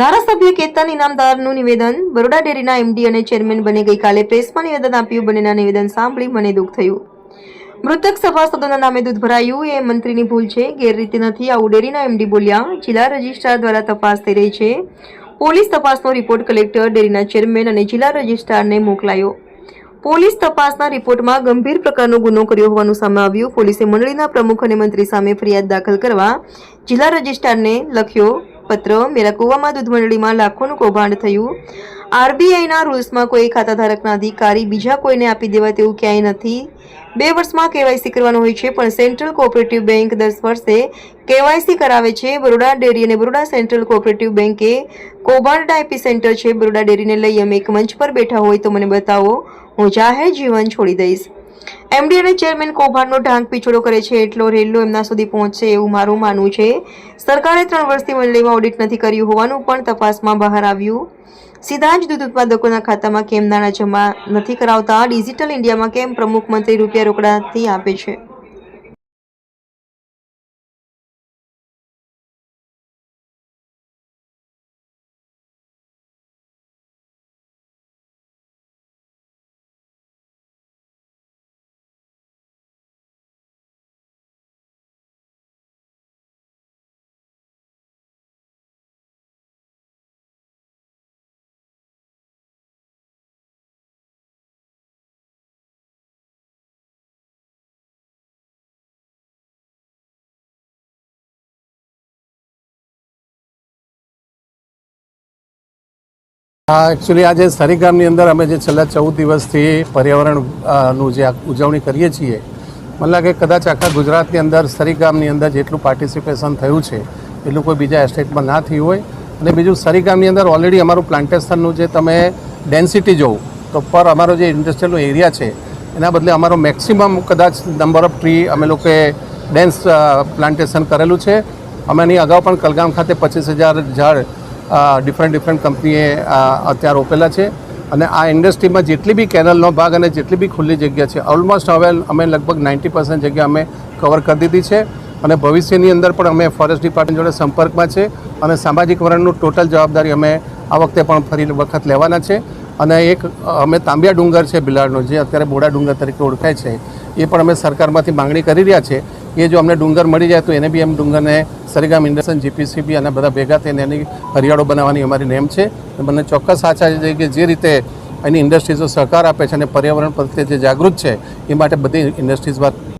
ધારાસભ્ય કેતન ઇનામદારનું નિવેદન બરોડા ડેરીના એમડી અને ચેરમેન બને ગઈકાલે પ્રેસમાં નિવેદન આપ્યું. બંનેના નિવેદન સાંભળી મને દુઃખ થયું. મૃતક સભાસદોના નામે દૂધ ભરાયું. એ મંત્રીની ભૂલ છે. ગેરરીતિ નથી. આવું ડેરીના એમડી બોલ્યા. જિલ્લા રજિસ્ટ્રાર દ્વારા તપાસ થઈ રહી છે. પોલીસ તપાસનો રિપોર્ટ કલેક્ટર, ડેરીના ચેરમેન અને જિલ્લા રજિસ્ટ્રારને મોકલાયો. પોલીસ તપાસના રિપોર્ટમાં ગંભીર પ્રકારનો ગુનો કર્યો હોવાનું સામે આવ્યું. પોલીસે મંડળીના પ્રમુખ અને મંત્રી સામે ફરિયાદ દાખલ કરવા જિલ્લા રજિસ્ટ્રારને લખ્યો. પત્ર મેરા કુવામાં દૂધ મંડળીમાં લાખોનું કૌભાંડ થયું. આરબીઆઈના રૂલ્સમાં કોઈ ખાતાધારકના અધિકારી બીજા કોઈને આપી દેવાય તેવું ક્યાંય નથી. બે વર્ષમાં કેવાયસી કરવાનું હોય છે, પણ સેન્ટ્રલ કોઓપરેટિવ બેંક દસ વર્ષે કેવાયસી કરાવે છે. બરોડા ડેરી અને બરોડા સેન્ટ્રલ કોઓપરેટિવ બેંકે કૌભાંડ એપી સેન્ટર છે. બરોડા ડેરીને લઈ અમે એક મંચ પર બેઠા હોય તો મને બતાવો. હું જાહેર જીવન છોડી દઈશ. એમડી અને ચેરમેન કૌભાંડનો ઢાંક પીછોડો કરે છે, એટલો રેલ્લો એમના સુધી પહોંચશે એવું મારું માનવું છે. સરકારે ત્રણ વર્ષથી મંડળીમાં ઓડિટ નથી કર્યું હોવાનું પણ તપાસમાં બહાર આવ્યું. સીધા જ દૂધ ઉત્પાદકોના ખાતામાં કેમ નાણાં જમા નથી કરાવતા? ડિજિટલ ઇન્ડિયામાં કેમ પ્રમુખ મંત્રી રૂપિયા રોકડાથી આપે છે? આ એકચ્યુઅલી આજે સરીગામની અંદર અમે જે છેલ્લા ચૌદ દિવસથી પર્યાવરણનું જે ઉજવણી કરીએ છીએ, મને લાગે કદાચ આખા ગુજરાતની અંદર સરીગામની અંદર જેટલું પાર્ટિસિપેશન થયું છે, એટલું કોઈ બીજા એસ્ટેટમાં ના થયું હોય. અને બીજું સરીગામની અંદર ઓલરેડી અમારું પ્લાન્ટેશનનું જે તમે ડેન્સિટી જોવો, તો પર અમારો જે ઇન્ડસ્ટ્રીયલનો એરિયા છે, એના બદલે અમારો મેક્સિમમ કદાચ નંબર ઓફ ટ્રી અમે લોકોએ ડેન્સ પ્લાન્ટેશન કરેલું છે. અમે એની અગાઉ પણ કલગામ ખાતે પચીસ હજાર ઝાડ ડિફરન્ટ ડિફરન્ટ કંપનીએ અત્યારે રોપેલા છે. અને આ ઇન્ડસ્ટ્રીમાં જેટલી બી કેનલનો ભાગ અને જેટલી બી ખુલ્લી જગ્યા છે ઓલમોસ્ટ હવે અમે લગભગ નાઇન્ટી પર્સન્ટ જગ્યા અમે કવર કરી દીધી છે. અને ભવિષ્યની અંદર પણ અમે ફોરેસ્ટ ડિપાર્ટમેન્ટ જોડે સંપર્કમાં છે અને સામાજિક વરણનું ટોટલ જવાબદારી અમે આ વખતે પણ ફરી વખત લેવાના છે. અને એક, અમે તાંબિયા ડુંગર છે બિલાડનો, જે અત્યારે બોડા ડુંગર તરીકે ઓળખાય છે, એ પણ અમે સરકારમાંથી માંગણી કરી રહ્યા છે. એ જો અમને ડુંગર મળી જાય તો એને બી એમ ડુંગરને સરીગામ ઇન્ડસ્ટ્રી જીપીસીબી અને બધા ભેગા થઈને એની હરિયાળો બનાવવાની અમારી નેમ છે. મને ચોક્કસ આશા છે કે જે રીતે એની ઇન્ડસ્ટ્રીઝો સહકાર આપે છે અને પર્યાવરણ પ્રત્યે જે જાગૃત છે, એ માટે બધી ઇન્ડસ્ટ્રીઝ વાત